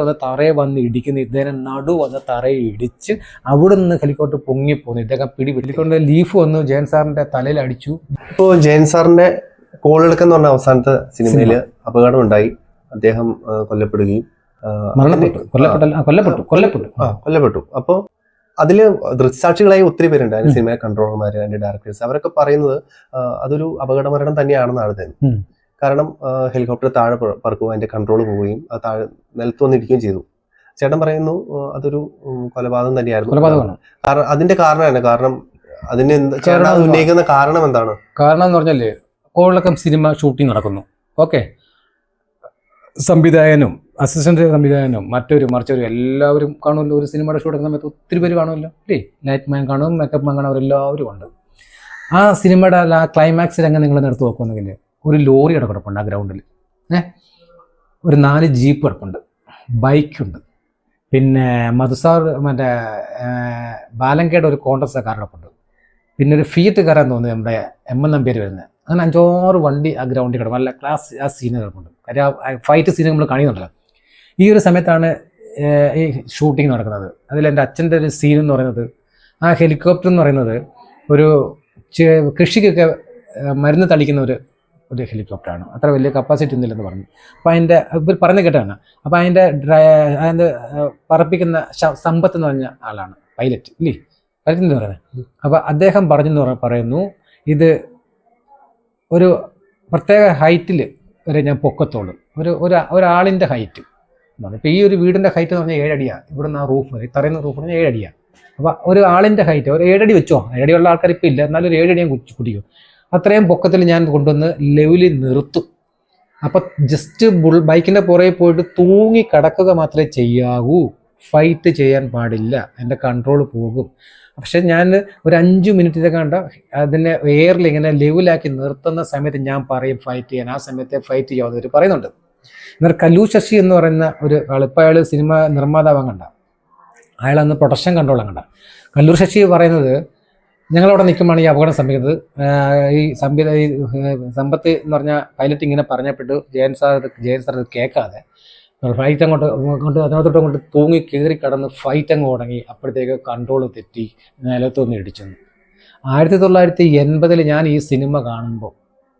വന്ന് തറയെ വന്ന് ഇടിക്കുന്നു. ഇദ്ദേഹം നടു വന്ന് തറയെ ഇടിച്ച് അവിടെ നിന്ന് ഹെലികോപ്റ്റർ പൊങ്ങിപ്പോന്നു. ഇദ്ദേഹം പിടി ഹെലികോപ്റ്റർ ലീഫ് വന്നു. ജയൻ സാറിന്റെ തലയിൽ അടിച്ചു. ഇപ്പോ ജയൻ സാറിന്റെ കോൾ എടുക്കുന്ന പറഞ്ഞ അവസാനത്തെ സിനിമയിൽ അപകടം ഉണ്ടായി അദ്ദേഹം കൊല്ലപ്പെടുകയും മരണപ്പെട്ടു. കൊല്ലപ്പെട്ടു. കൊല്ലപ്പെട്ടു. കൊല്ലപ്പെട്ടു കൊല്ലപ്പെട്ടു. അപ്പോ അതിൽ ദൃക്സാക്ഷികളായി ഒത്തിരി പേരുണ്ട്. അതിന്റെ സിനിമ കൺട്രോളർമാര് അതിന്റെ ഡയറക്ടേഴ്സ് അവരൊക്കെ പറയുന്നത് അതൊരു അപകട മരണം തന്നെയാണെന്നാണ് തന്നെ. കാരണം ഹെലികോപ്റ്റർ താഴെ പറ- പറക്കുകയും അതിന്റെ കൺട്രോൾ പോവുകയും അത് താഴെ നിലത്ത് വന്നിരിക്കുകയും ചെയ്തു. ചേട്ടൻ പറയുന്നു അതൊരു കൊലപാതകം തന്നെയായിരുന്നു. കൊലപാതകമാണ്. കാരണം അതിന്റെ കാരണം തന്നെ കാരണം അതിന് ചേട്ടൻ ഉന്നയിക്കുന്ന കാരണം എന്താണ്? കാരണം എന്ന് പറഞ്ഞാൽ കോവളക്കം സിനിമ ഷൂട്ടിംഗ് നടക്കുന്നു. ഓക്കെ. സംവിധായകനും അസിസ്റ്റന്റ് സംവിധായകനും മറ്റൊരു മറിച്ചൊരു എല്ലാവരും കാണുമല്ലോ. ഒരു സിനിമയുടെ ഷൂട്ട് എടുക്കുന്ന സമയത്ത് ഒത്തിരി പേര് കാണുമല്ലോ. അല്ലേ? ലൈറ്റ് മാൻ കാണും മേക്കപ്പ് മാൻ കാണും അവരെല്ലാവരും ഉണ്ട്. ആ സിനിമയുടെ ആ ക്ലൈമാക്സ് രംഗം നിങ്ങൾ എടുത്ത് നോക്കുന്നെങ്കിൽ ഒരു ലോറി കിടപ്പുണ്ട് ആ ഗ്രൗണ്ടിൽ ഏ? ഒരു നാല് ജീപ്പ് കിടപ്പുണ്ട്. ബൈക്കുണ്ട്. പിന്നെ മധുസാർ മറ്റേ ബാലങ്കയുടെ ഒരു കോൺഗ്രസ് കാർ കിടപ്പുണ്ട്. പിന്നെ ഒരു ഫീറ്റ് കാരാൻ തോന്നുന്നു നമ്മുടെ എം എൻ പേര് വരുന്നത്. അങ്ങനെ അഞ്ചോറ് വണ്ടി ആ ഗ്രൗണ്ടിൽ കിടക്കും നല്ല ക്ലാസ് ആ സീന് കിടപ്പുണ്ട്. കാര്യം ഫൈറ്റ് സീൻ നമ്മൾ കാണിക്കുന്നുണ്ടല്ലോ. ഈ ഒരു സമയത്താണ് ഈ ഷൂട്ടിംഗ് നടക്കുന്നത്. അതിൽ എന്റെ അച്ഛന്റെ ഒരു സീൻ എന്ന് പറയുന്നത് ആ ഹെലികോപ്റ്റർ എന്ന് പറയുന്നത് ഒരു കൃഷിക്കൊക്കെ മരുന്ന് തളിക്കുന്ന ഒരു ഒരു ഹെലികോപ്റ്ററാണ്. അത്ര വലിയ കപ്പാസിറ്റി ഒന്നുമില്ലെന്ന് പറഞ്ഞു. അപ്പോൾ അതിന്റെ ഇവർ പറഞ്ഞ കേട്ടാണ് അപ്പോൾ അതിന്റെ അതിന്റെ പറപ്പിക്കുന്ന സമ്പത്ത് എന്ന് പറഞ്ഞ ആളാണ് പൈലറ്റ് ഇല്ലേ? പൈലറ്റ് എന്ന് പറയുന്നത്. അപ്പോൾ അദ്ദേഹം പറഞ്ഞെന്ന് പറയുന്നു ഇത് ഒരു പ്രത്യേക ഹൈറ്റിൽ വരെ ഞാൻ പൊക്കത്തോളൂ. ഒരു ഒരു ഒരാളിന്റെ ഹൈറ്റ് ഇപ്പോൾ ഈ ഒരു വീടിന്റെ ഹൈറ്റ് എന്ന് പറഞ്ഞാൽ ഏഴടിയാണ് ഇവിടുന്ന് ആ റൂഫ് മതി തറയുന്ന റൂഫ് പറഞ്ഞാൽ ഏഴടിയാണ് അപ്പോൾ ഒരു ആളിന്റെ ഹൈറ്റ് ഒരു ഏഴടി വെച്ചോ? ഏഴടിയുള്ള ആൾക്കാർ ഇപ്പോൾ ഇല്ല. എന്നാലും ഒരു ഏഴടി ഞാൻ കുടിക്കും. അത്രയും പൊക്കത്തിൽ ഞാൻ കൊണ്ടുവന്ന് ലെവലി നിർത്തും. അപ്പം ജസ്റ്റ് ബുൾ ബൈക്കിന്റെ പുറകെ പോയിട്ട് തൂങ്ങി കിടക്കുക മാത്രമേ ചെയ്യാവൂ. ഫൈറ്റ് ചെയ്യാൻ പാടില്ല. എന്റെ കൺട്രോൾ പോകും. പക്ഷെ ഞാൻ ഒരു അഞ്ച് മിനിറ്റ് ഇതൊക്കെ കണ്ട അതിനെ എയറിൽ ഇങ്ങനെ ലെവലാക്കി നിർത്തുന്ന സമയത്ത് ഞാൻ പറയും ഫൈറ്റ് ചെയ്യാൻ. ആ സമയത്തെ ഫൈറ്റ് ചെയ്യാവുന്നവർ പറയുന്നുണ്ട്. എന്നാൽ കല്ലു ശശി എന്ന് പറയുന്ന ഒരു അയാൾ സിനിമ നിർമ്മാതാവാൻ കണ്ട അയാൾ അന്ന് പ്രൊഡക്ഷൻ കൺട്രോൾ കണ്ട കല്ലൂർ ശശി പറയുന്നത് ഞങ്ങളവിടെ നിൽക്കുമ്പോഴാണ് ഈ അപകടം സംഭവിക്കുന്നത്. ഈ സംവിധ ഈ സമ്പത്ത് എന്ന് പറഞ്ഞാൽ പൈലറ്റ് ഇങ്ങനെ പറഞ്ഞപ്പെട്ടു ജയൻ സാർ ജയൻ സാർ ഇത് കേൾക്കാതെ ഫൈറ്റ് അങ്ങോട്ട് അങ്ങോട്ട് അതിനകത്തോട്ട് അങ്ങോട്ട് തൂങ്ങി കയറി കടന്ന് ഫൈറ്റ് അങ്ങ് തുടങ്ങി അപ്പോഴത്തേക്ക് കൺട്രോൾ തെറ്റി നിലത്തൊന്ന് ഇടിച്ചെന്ന് ആയിരത്തി തൊള്ളായിരത്തി എൺപതിൽ ഞാൻ ഈ സിനിമ കാണുമ്പോൾ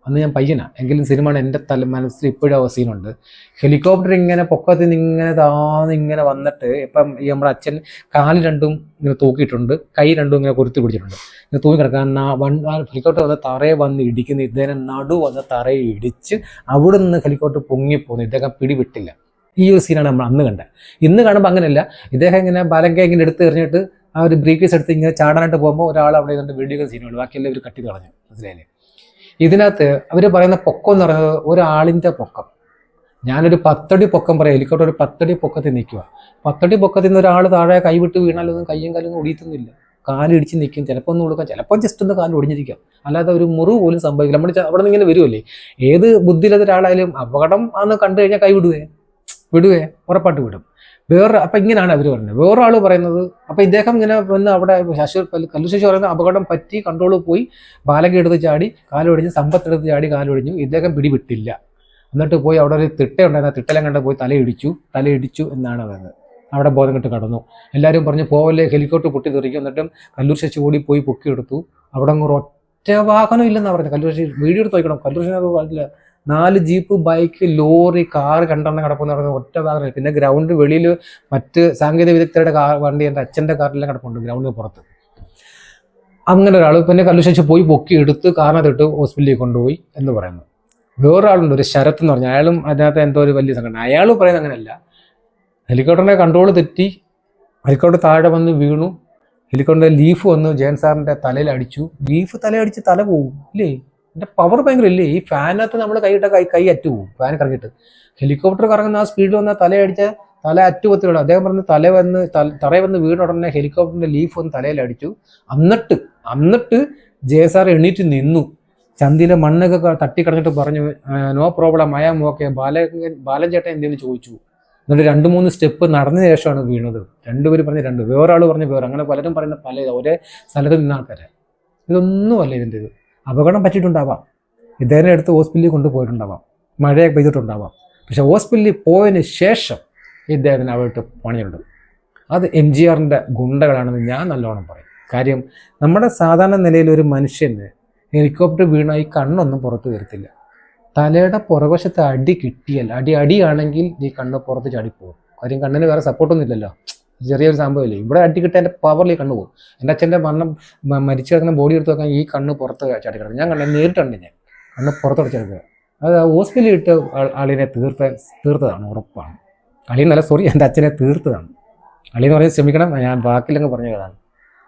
അന്ന് ഞാൻ പയ്യനാണ് എങ്കിലും സിനിമയാണ് എന്റെ തല മനസ്സിൽ ഇപ്പോഴും ആ സീനുണ്ട്. ഹെലികോപ്റ്റർ ഇങ്ങനെ പൊക്കത്തിൽ നിന്ന് ഇങ്ങനെ താന്ന് ഇങ്ങനെ വന്നിട്ട് ഇപ്പം ഈ നമ്മുടെ അച്ഛൻ കാൽ രണ്ടും ഇങ്ങനെ തൂക്കിയിട്ടുണ്ട്. കൈ രണ്ടും ഇങ്ങനെ കൊരുത്തി പിടിച്ചിട്ടുണ്ട്. ഇങ്ങനെ തൂങ്ങി കിടക്കാൻ വൺ ഹെലികോപ്റ്റർ വന്ന് തറയെ വന്ന് ഇടിക്കുന്ന. ഇദ്ദേഹം നടു വന്ന് തറയെ ഇടിച്ച് അവിടെ നിന്ന് ഹെലികോപ്റ്റർ പൊങ്ങിപ്പോന്നു. ഇദ്ദേഹം പിടിവിട്ടില്ല. ഈ ഒരു സീനാണ് നമ്മൾ അന്ന് കണ്ടത്. ഇന്ന് കാണുമ്പോൾ അങ്ങനെയല്ല. ഇദ്ദേഹം ഇങ്ങനെ ബാലങ്ക ഇങ്ങനെ എടുത്ത് എറിഞ്ഞിട്ട് ആ ഒരു ബ്രീഫ് കേസ് എടുത്ത് ഇങ്ങനെ ചാടാനായിട്ട് പോകുമ്പോൾ ഒരാൾ അവിടെ ഇരുന്നിട്ട് വീഡിയോ സീനുകൾ ബാക്കിയെല്ലാം ഇവർ കട്ടി കളഞ്ഞു. മനസ്സിലായില്ലേ? ഇതിനകത്ത് അവർ പറയുന്ന പൊക്കം എന്ന് പറയുന്നത് ഒരാളിന്റെ പൊക്കം. ഞാനൊരു പത്തടി പൊക്കം പറയാം. ഹെലികോപ്റ്റർ ഒരു പത്തടി പൊക്കത്തിൽ നിൽക്കുക. പത്തടി പൊക്കത്തിൽ നിന്ന് ഒരാൾ താഴെ കൈവിട്ട് വീണാലൊന്നും കയ്യും കാലൊന്നും ഒടിയത്തൊന്നുമില്ല കാലിടിച്ച് നിൽക്കും. ചിലപ്പോൾ ഒന്ന് കൊടുക്കാം ചിലപ്പോൾ ജസ്റ്റ് ഒന്ന് കാലിൽ ഒടിഞ്ഞിരിക്കാം. അല്ലാതെ ഒരു മുറിവ് പോലും സംഭവിക്കില്ല. നമ്മൾ അവിടെ നിന്ന് ഇങ്ങനെ വരുമല്ലേ ഏത് ബുദ്ധിയില്ലാത്ത ഒരാളായാലും അപകടം ആണെന്ന് കണ്ടു കഴിഞ്ഞാൽ കൈ വിടുവേ? വിടുവേ? ഉറപ്പായിട്ട് വിടും. വേറെ അപ്പം ഇങ്ങനെയാണ് അവർ പറയുന്നത്. വേറൊരാൾ പറയുന്നത് അപ്പം ഇദ്ദേഹം ഇങ്ങനെ വന്ന് അവിടെ ശശി കല്ലുശേഷി പറയുന്ന അപകടം പറ്റി കൺട്രോൾ പോയി ബാലക എടുത്ത് ചാടി കാലൊടിഞ്ഞ് സമ്പത്തെടുത്ത് ചാടി കാലൊടിഞ്ഞു. ഇദ്ദേഹം പിടിവിട്ടില്ല. എന്നിട്ട് പോയി അവിടെ ഒരു തിട്ടയുണ്ടായിരുന്നു ആ തിട്ടലം കണ്ട് പോയി തലയിടിച്ചു. തലയിടിച്ചു എന്നാണ് പറയുന്നത്. അവിടെ ബോധം കെട്ട് കടന്നു. എല്ലാവരും പറഞ്ഞു പോവല്ലേ ഹെലികോപ്റ്റർ പൊട്ടി തെറിക്കും. എന്നിട്ടും കല്ലൂർ ശശി ഓടി പോയി പൊക്കിയെടുത്തു. അവിടെ ഒറ്റ വാഹനം ഇല്ലെന്നാണ് പറഞ്ഞത്. കല്ലൂർ ശശി വീഡിയോ എടുത്ത് നോക്കണം. കല്ലൂർ ശശി നാല് ജീപ്പ് ബൈക്ക് ലോറി കാർ കണ്ടെണ്ണം കിടക്കുന്ന പറഞ്ഞ ഒറ്റ വാഹനം പിന്നെ ഗ്രൗണ്ട് വെളിയിൽ മറ്റ് സാങ്കേതിക വിദഗ്ധരുടെ കാർ വണ്ടി എന്റെ അച്ഛന്റെ കാറിലെല്ലാം കിടപ്പുണ്ട് ഗ്രൗണ്ടിന് പുറത്ത്. അങ്ങനെ ഒരാൾ പിന്നെ കല്ലുശേഷി പോയി പൊക്കി എടുത്ത് കാറിനകത്തിട്ട് ഹോസ്പിറ്റലിൽ കൊണ്ടുപോയി എന്ന് പറയുന്നു. വേറൊരാളുണ്ട് ഒരു ശരത്ത് എന്ന് പറഞ്ഞു. അയാളും അതിനകത്ത് എന്തോ ഒരു വലിയ സംഘടന. അയാൾ പറയുന്നത് അങ്ങനെയല്ല. ഹെലികോപ്റ്ററിന്റെ കൺട്രോൾ തെറ്റി. ഹെലികോപ്റ്റർ താഴെ വന്ന് വീണു. ഹെലികോപ്റ്ററിന്റെ ലീഫ് വന്ന് ജയൻ സാറിന്റെ തലയിൽ അടിച്ചു. ലീഫ് തലയടിച്ച് തല പോകും ഇല്ലേ? എന്റെ പവർ ഭയങ്കര ഇല്ലേ ഈ ഫാനകത്ത് നമ്മൾ കൈയിട്ട കൈ കൈ അറ്റു പോകും ഫാൻ കറങ്ങിയിട്ട് ഹെലികോപ്റ്റർ കറങ്ങുന്ന ആ സ്പീഡിൽ വന്ന തലയടിച്ച തല അറ്റുപത്തിലുള്ള അദ്ദേഹം പറഞ്ഞ് തല വന്ന് തറയിൽ വന്ന് വീണ ഉടനെ ഹെലികോപ്റ്ററിന്റെ ലീഫ് വന്ന് തലയിൽ അടിച്ചു. എന്നിട്ട് എന്നിട്ട് ജെ എസ് ആർ എണീറ്റ് നിന്നു. ചന്തിയിലെ മണ്ണൊക്കെ തട്ടിക്കടഞ്ഞിട്ട് പറഞ്ഞു no problem I'm okay Balan Balan ചേട്ടൻ ചോദിച്ചു. എന്നിട്ട് രണ്ട് മൂന്ന് സ്റ്റെപ്പ് നടന്ന ശേഷമാണ് വീണത്. രണ്ടുപേരും പറഞ്ഞ് രണ്ട് വേറൊരാൾ പറഞ്ഞ് വേറെ അങ്ങനെ പലരും പറയുന്ന പല ഒരേ സ്ഥലത്ത് നിന്ന ആൾക്കാരെ. ഇതൊന്നുമല്ല ഇതിന്റെ ഇത് അപകടം പറ്റിയിട്ടുണ്ടാവാം. ഇദ്ദേഹം എടുത്ത് ഹോസ്പിറ്റലിൽ കൊണ്ടുപോയിട്ടുണ്ടാവാം. മഴയൊക്കെ പെയ്തിട്ടുണ്ടാവാം. പക്ഷേ ഹോസ്പിറ്റലിൽ പോയതിന് ശേഷം ഇദ്ദേഹത്തിന് അവിടെ പണിയുണ്ട്. അത് എം ജി ആറിന്റെ ഗുണ്ടകളാണെന്ന് ഞാൻ നല്ലോണം പറയും. കാര്യം നമ്മുടെ സാധാരണ നിലയിൽ ഒരു മനുഷ്യന് ഹെലികോപ്റ്റർ വീണ ഈ കണ്ണൊന്നും പുറത്ത് വരത്തില്ല. തലയുടെ പുറവശത്ത് അടി കിട്ടിയാൽ അടി അടിയാണെങ്കിൽ ഈ കണ്ണ് പുറത്ത് ചാടിപ്പോകും. കാര്യം കണ്ണിന് വേറെ സപ്പോർട്ടൊന്നും ഇല്ലല്ലോ. ചെറിയൊരു സംഭവമില്ലേ? ഇവിടെ അടിക്കിട്ട് എന്റെ പവറിൽ കണ്ണു പോകും. എന്റെ അച്ഛന്റെ മരണം മരിച്ചു കിടക്കുന്ന ബോഡി എടുത്ത് നോക്കാൻ ഈ കണ്ണ് പുറത്ത് ചാടി ഞാൻ കണ്ടെ നേരിട്ടുണ്ട് ഞാൻ. കണ്ണ് പുറത്തടച്ചെടുക്കുക അത് ഹോസ്പിറ്റലിൽ ഇട്ട് അളിനെ തീർത്ത തീർത്തതാണ് ഉറപ്പാണ്. അളിയെന്നല്ല സോറി എന്റെ അച്ഛനെ തീർത്തതാണ്. അളി എന്ന് പറഞ്ഞാൽ ഞാൻ വാക്കിലങ്ങ് പറഞ്ഞ കഥാണ്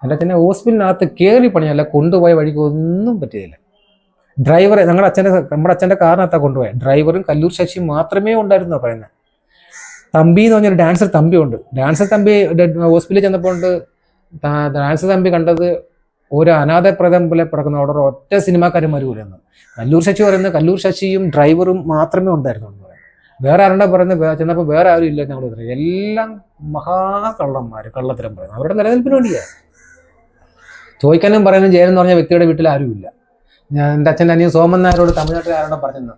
എന്റെ അച്ഛനെ ഹോസ്പിറ്റലിനകത്ത് കയറി പണിയല്ല കൊണ്ടുപോയ വഴിക്ക് ഒന്നും പറ്റിയില്ല ഡ്രൈവറെ ഞങ്ങളുടെ അച്ഛന്റെ നമ്മുടെ അച്ഛന്റെ കാറിനകത്താണ് കൊണ്ടുപോയത് ഡ്രൈവറും കല്ലൂർ ശശിയും മാത്രമേ ഉണ്ടായിരുന്നു പറയുന്നത് തമ്പി എന്ന് പറഞ്ഞൊരു ഡാൻസർ തമ്പി ഉണ്ട് ഡാൻസർ തമ്പി ഹോസ്പിറ്റലിൽ ചെന്നപ്പോൾ ഡാൻസർ തമ്പി കണ്ടത് ഒരു അനാഥപ്രദം പോലെ പിടക്കുന്ന അവിടെ ഒറ്റ സിനിമാക്കാരും വരുന്നു കല്ലൂർ ശശി പറയുന്നത് കല്ലൂർ ശശിയും ഡ്രൈവറും മാത്രമേ ഉണ്ടായിരുന്നുള്ളൂ വേറെ ആരുടെ പറയുന്നത്? ചെന്നപ്പോൾ വേറെ ആരും ഇല്ല ഞങ്ങൾ പറയുന്നത് എല്ലാം മഹാകള്ളന്മാർ കള്ളത്തരം പറയുന്നത്. അവരുടെ നിലനിൽപ്പിന് വേണ്ടിയാണ് ചോദിക്കാനും പറയാനും ജയൻ എന്ന് പറഞ്ഞ വ്യക്തിയുടെ വീട്ടിൽ ആരുമില്ല. ഞാൻ എന്റെ അച്ഛന്റെ അനിയൻ സോമൻ നായരോട് തമിഴ്നാട്ടിൽ ആരോടെ പറഞ്ഞത്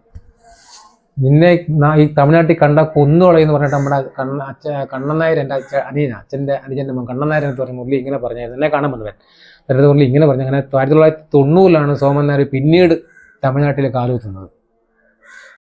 നിന്നെ ഈ തമിഴ്നാട്ടിൽ കണ്ട കൊന്നുകളയെന്ന് പറഞ്ഞിട്ട് നമ്മുടെ കണ്ണ അച്ഛ കണ്ണൻ നായർ എന്റെ അച്ഛ അനിയൻ അച്ഛന്റെ അനുജന്റെ മകൻ കണ്ണൻ എന്ന് പറഞ്ഞ മുരളി ഇങ്ങനെ പറഞ്ഞായിരുന്നു എന്നെ കാണാൻ വന്നവൻ. എന്നിട്ട് മുരളി ഇങ്ങനെ പറഞ്ഞു അങ്ങനെ ആയിരത്തി തൊള്ളായിരത്തി തൊണ്ണൂറിലാണ് സോമൻ നായർ പിന്നീട് തമിഴ്നാട്ടിൽ കാലുകുത്തുന്നത്